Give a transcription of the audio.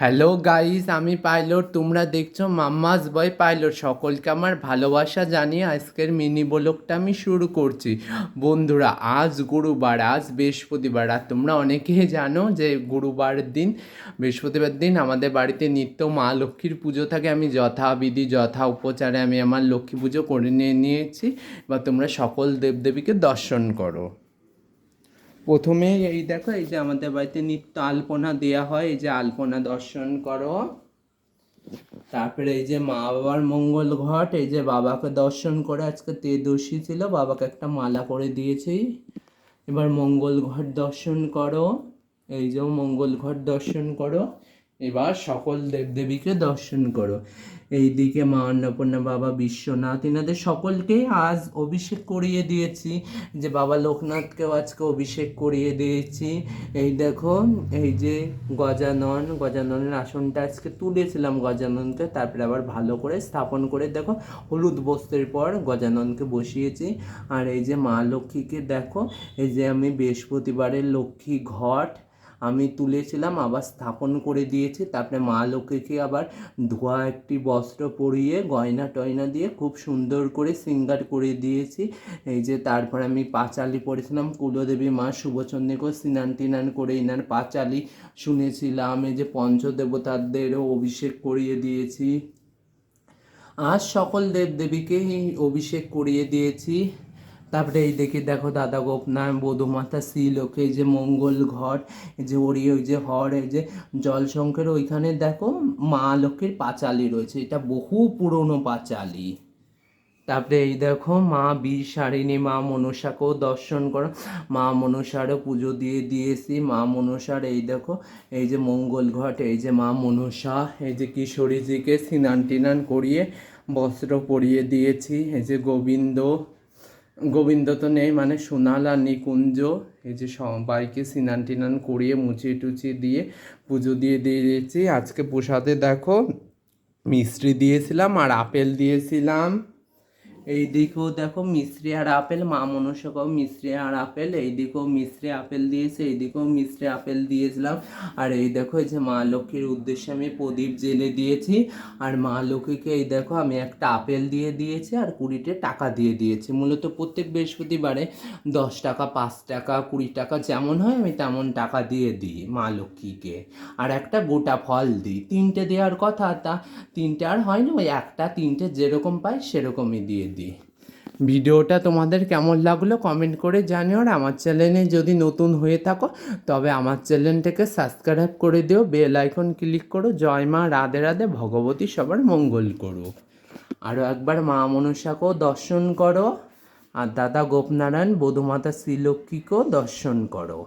Hello guys আমি pilot তোমরা দেখছ মাম্মাস বয় পাইলট সকলকে আমার ভালোবাসা জানিয়ে আজকের মিনি ব্লগটা আমি শুরু করছি। বন্ধুরা, আজ গুরুবার, আজ বৃহস্পতিবার। আর তোমরা অনেকেই জানো যে গুরুবার দিন, বৃহস্পতিবার দিন আমাদের বাড়িতে নিত্য মা লক্ষ্মীর পুজো থাকে। আমি যথাবিধি, যথা উপচারে আমি আমার লক্ষ্মী পুজো করে নিয়ে নিয়েছি। বা তোমরা সকল দেবদেবীকে দর্শন করো। প্রথমে এই দেখো, এই যে আমাদের বাড়িতে নিত্য আলপনা দেয়া হয়, এই যে আলপনা দর্শন করো। তারপরে এই যে মা বাবার মঙ্গল ঘট, এই যে বাবাকে দর্শন করে আজকে তেদোষী ছিল, বাবাকে একটা মালা করে দিয়েছি। এবার মঙ্গল ঘট দর্শন করো, এই যে মঙ্গল ঘট দর্শন করো। এবার সকল দেবদেবীকে দর্শন করো। এইদিকে মা অন্নপূর্ণা, বাবা বিশ্বনাথ, এনাদের সকলকে আজ অভিষেক করিয়ে দিয়েছি। যে বাবা লোকনাথকেও আজকে অভিষেক করিয়ে দিয়েছি। এই দেখো, এই যে গজানন, গজাননের আসনটা আজকে তুলেছিলাম গজাননকে, তারপরে আবার ভালো করে স্থাপন করে দেখো, হলুদ বস্ত্রের পর গজাননকে বসিয়েছি। আর এই যে মা লক্ষ্মীকে দেখো, এই যে আমি বৃহস্পতিবারের লক্ষ্মী ঘট আমি তুলেছিলাম, আবার স্থাপন করে দিয়েছি। তারপরে মা লক্ষ্মীকে আবার ধোয়া একটি বস্ত্র পরিয়ে গয়না টয়না দিয়ে খুব সুন্দর করে সিঙ্গার করে দিয়েছি। এই যে তারপর আমি পাঁচালি পড়েছিলাম, কুলদেবী মা শুভচন্দ্রকে স্নান টিনান করে ইনার পাঁচালি শুনেছিলাম। এই যে পঞ্চদেবতাদেরও অভিষেক করিয়ে দিয়েছি। আজ সকল দেবদেবীকেই অভিষেক করিয়ে দিয়েছি। তারপরে এই দেখি, দেখো দাদা গোপনাথ বধুমাতা শ্রীলোক যে মঙ্গল ঘট যে ওরি ওই যে হর, এই যে জলশঙ্কর, ওইখানে দেখো মা লক্ষ্মীর পাঁচালি রয়েছে, এটা বহু পুরনো পাঁচালি। তারপরে এই দেখো মা বিশারিণী মা মনসাকেও দর্শন করো, মা মনসারও পুজো দিয়ে দিয়েছি, মা মনসার এই দেখো, এই যে মঙ্গল ঘট, এই যে মা মনসা, এই যে কিশোরীজিকে স্নান টিনান করিয়ে বস্ত্র পরিয়ে দিয়েছি, এই যে গোবিন্দ গোবিন্দ তো নেই মানে সোনাল আর নিকুঞ্জ, এই যে সবাইকে সিনান টিনান করিয়ে মুছিয়ে টুচিয়ে দিয়ে পুজো দিয়ে দিয়ে দিয়েছি। আজকে প্রসাদে দেখো মিষ্টি দিয়েছিলাম আর আপেল দিয়েছিলাম। এই দিকেও দেখো মিশ্রি আর আপেল, মা মনসাকেও মিশ্রি আর আপেল এই দিকেও মিশ্রি আপেল দিয়েছে এই দিকেও মিশ্রি আপেল দিয়েছিলাম। আর এই দেখো এই যে মা লক্ষ্মীর উদ্দেশ্যে আমি প্রদীপ জেলে দিয়েছি। আর মা লক্ষ্মীকে এই দেখো আমি একটা আপেল দিয়ে দিয়েছি আর কুড়িটে টাকা দিয়ে দিয়েছি। মূলত প্রত্যেক বৃহস্পতিবারে দশ টাকা, পাঁচ টাকা, কুড়ি টাকা যেমন হয় আমি তেমন টাকা দিয়ে দিই মা লক্ষ্মীকে। আর একটা গোটা ফল দিই। তিনটে দেওয়ার কথা তা, তিনটে আর হয় না, ওই একটা তিনটে যেরকম পাই সেরকমই দিয়ে দিই ভিডিওটা তোমাদের কেমন লাগল কমেন্ট করে জানিও আর আমার চ্যানেলে যদি নতুন হয়ে থাকো, তবে আমার চ্যানেলটাকে সাবস্ক্রাইব করে দিও বেল আইকন ক্লিক করো, জয় মা রাধে রাধে, ভগবতী সবার মঙ্গল করুক। আরও একবার মা মনসাকেও দর্শন করো, আর দাদা গোপনারায়ণ, বধুমাতা শ্রীলক্ষ্মীকেও দর্শন করো।